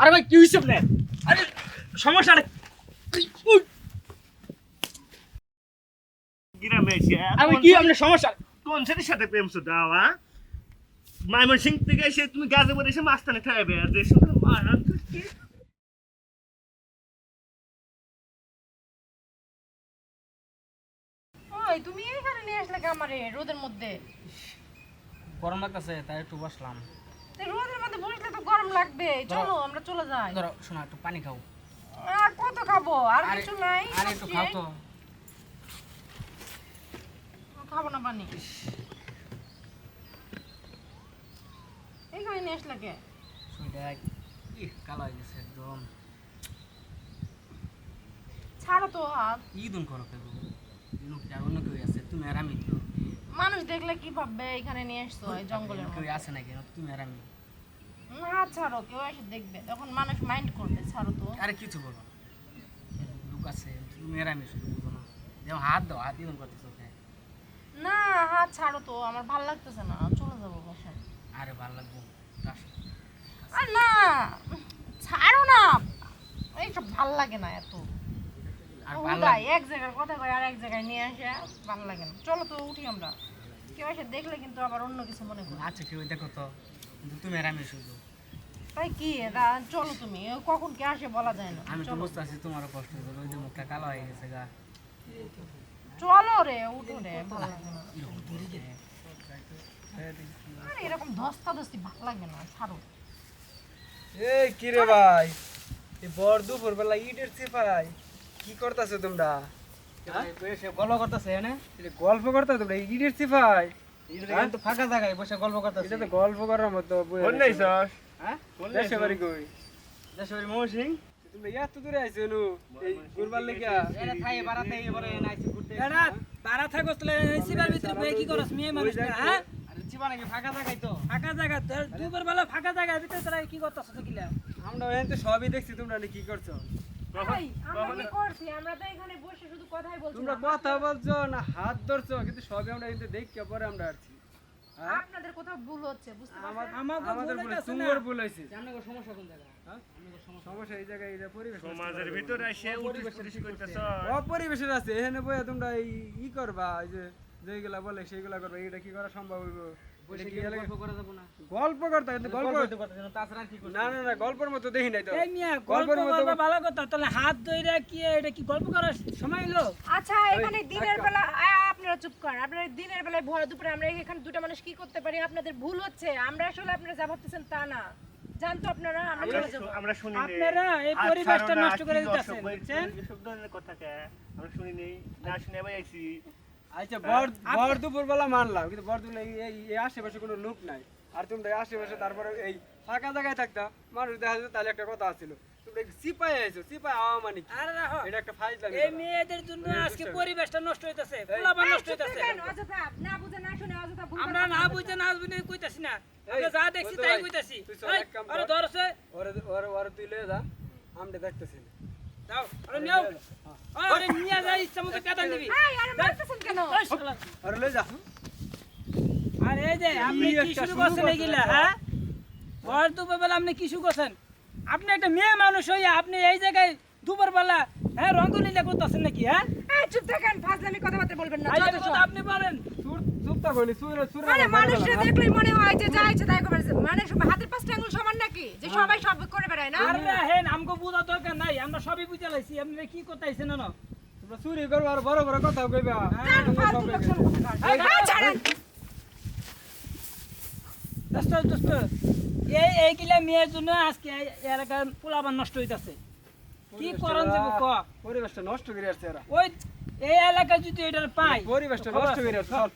আরে ভাই কি হইছে আপনার? আরে সমস্যা আমি কি আপনার সমস্যা? কোন ছেলের সাথে প্রেম দাওয়া মাইমন সিং থেকে এসে তুমি গাছে পরে এসে খাইবে আর যে সুন্দর মারান ওই তুমি এখানে নিয়ে আসলে আমারে রোদের মধ্যে? গরম লাগতেছে তাই একটু বসলাম। রোদের মধ্যে বসলে তো গরম লাগবে। চলো আমরা চলে যাই। ধরো শোনা একটু পানি খাও। আর কত খাব? আর কিছু নাই আর একটু খাও তো। খাব না পানি। এখানে নিয়ে আসলে কে? শরীরটা ইহ, কালো হয়ে গেছে একদম। ছাড়ো তো হাত। ঈদুন করো কেউ আর অন্য কেউ আছে তুমি আর আমি তো। মানুষ দেখলে কি ভাববে? এখানে নিয়ে এই জঙ্গলের কেউ আছে নাকি? তুমি আর আমি। হাত ছাড়ো কেউ এসে দেখবে। তখন মানুষ মাইন্ড করবে ছাড়ো তো। আরে কিছু বলো তুমি শুধু না। যেমন হাত দাও হাত করতেছো না হাত ছাড়ো তো আমার ভালো লাগতেছে না। চলে যাব বসে আরে ভালো লাগবো আর না ছাড়ো না। এইসব ভালো লাগে না এত। আর ভালো উদাই এক জায়গার কথা কয় আর এক জায়গায় নিয়ে আসে ভালো লাগে না। চলো তো উঠি আমরা। কেউ এসে দেখলে কিন্তু আবার অন্য কিছু মনে করবে আচ্ছা কেউ দেখো তো। কিন্তু তুমি আর আমি শুধু তাই কি এটা? চলো তুমি কখন কে আসে বলা যায় না। আমি তো বুঝতে পারছি তোমারও কষ্ট হচ্ছে ওই যে মুখটা কালো হয়ে গেছে গা। চলো রে উঠো রে ভালো লাগে না। আরে এরকম ধস্তা ধস্তি ভালো লাগে না ছাড়ো। এই কি রে ভাই? এই বর দুপুর বেলা ইটের চিপাই কি করতেছো তোমরা? গল্প করতেছে হ্যাঁ গল্প করতে তোমরা ইটের কিন্তু ফাঁকা জায়গায় বসে গল্প করতেছে। এটা তো গল্প করার মতো কোন নাই সস হ্যাঁ? দেশে বাড়ি কই? দেশের মোহ সিং তোমরা এত দূরে আইছো নু। এই ঘুরবার লেগিয়া। এটা থাই বারাতে এবারে নাইছে ঘুরতে। এরা তারা থাকস তাহলে সিবার ভিতরে বয়ে কি করস? মেয়ে মানুষ না, হ্যাঁ? আরে চিবা নাকি ফাঁকা জায়গায় তো। ফাঁকা জায়গা তোর দুপুর বেলা ফাঁকা ভিতরে তোরা কি করতেছ তো কিলা আমরা তো সবই দেখছি তোমরা কি করছ? আমরা করছি? তো এখানে বসে কথাই বলছি তোমরা কথা বলছো না হাত ধরছো কিন্তু সবই আমরা কিন্তু দেখি পরে আমরা আসছি হ্যাঁ? আপনাদের কোথাও ভুল হচ্ছে বুঝতে পারছেন? আমাদের ভুল তুমর। ভুল আপনাদের সমস্যা কোন জায়গায়? হ্যাঁ? সমস্যা এই জায়গায় এটা পরিবেশ সমাজের ভিতরে এসে করতেছ। আছে এখানে বইয়া তোমরা এই ই করবা এই যে যেগুলা বলে সেইগুলা করবা এটা কি করা সম্ভব হইব? গল্প করা যাব না? গল্প করতে কিন্তু গল্প না না না না গল্পের মতো দেখি নাই তো। এই মিয়া গল্পের মতো ভালো কথা তাহলে হাত ধইরা কি এটা কি গল্প করার সময় হলো আচ্ছা এখানে দিনের বেলা আপনারা চুপ করেন আপনারা দিনের বেলায় ভর দুপুরে আমরা এখানে দুটো মানুষ কি করতে পারি? আপনাদের ভুল হচ্ছে আমরা আসলে আপনারা যা ভাবতেছেন তা না। জানতো আপনারা আমরা আমরা চলে যাব। আমরা শুনি আপনারা এই পরিবেশটা নষ্ট করে দিতেছেন বুঝছেন? কথা কে? আমরা শুনি নেই না শুনে আইছি। আচ্ছা বর বর দুপুর মানলাম কিন্তু বর দুপুর এই আশেপাশে কোনো লোক নাই। আর তোমরা আশেপাশে তারপরে এই ফাঁকা জায়গায় থাকতা মানুষ দেখা যেত তাহলে একটা কথা আছিল। তোমরা সিপাই আইছো? সিপাই আওয়া মানে কি? আরে রাখো এটা একটা ফাইজ লাগে এই মেয়েদের জন্য আজকে পরিবেশটা নষ্ট হইতাছে পোলাপান নষ্ট হইতাছে। না বুঝে না শুনে অযথা আমরা না বলবেন না বুঝতে কইতাছি না। আমরা যা দেখছি বন্ধু তাই কইতাছি। তুই চল এই, এক কাম আরে ধরছে। ওরে ওরে ওরে তুই লয়ে যা আমরা দেখতেছি। না। দাও আরে নিও। আরে নিয়া যা ইচ্ছা মতো কাটান দিবি। আরে মারতেছেন কেন? ওই শালা। যা। আর এই যে আপনি কি একটা শুরু শুরু করছেন করছেন এগুলা হ্যাঁ? ভর দুপুর আপনি কি শুরু করছেন। আপনি একটা মেয়ে মানুষ হইয়া আপনি এই জায়গায় দুপুর বেলা হ্যাঁ রঙ্গলীলা করতেছেন নাকি হ্যাঁ? এই, চুপ থাকেন ফাজলামি কথাবার্তা বলবেন না। আপনি বলেন। চুপ চুপ থাকো সুরে সুরে মানুষরা দেখলেই মনে হয় যে যা ইচ্ছে তাই করবে মানে হাতের পাঁচটা আঙুল সমান নাকি যে সবাই সব করে বেড়ায় না? আর হেন আমগো বুঝা দরকার নাই আমরা সবই বুঝে লাইছি আপনি কি করতেছেন না তোমরা চুরি করবা আর বড় বড় কথা কইবা এই, এই, মেয়ের জন্য আজকে এই এলাকার পোলাবান নষ্ট হইতাছে। কি করন যাব ক পরিবেশটা নষ্ট করে আসছে এরা। ওই এই এলাকা যদি এটা পাই পরিবেশটা নষ্ট করে আসছে চল।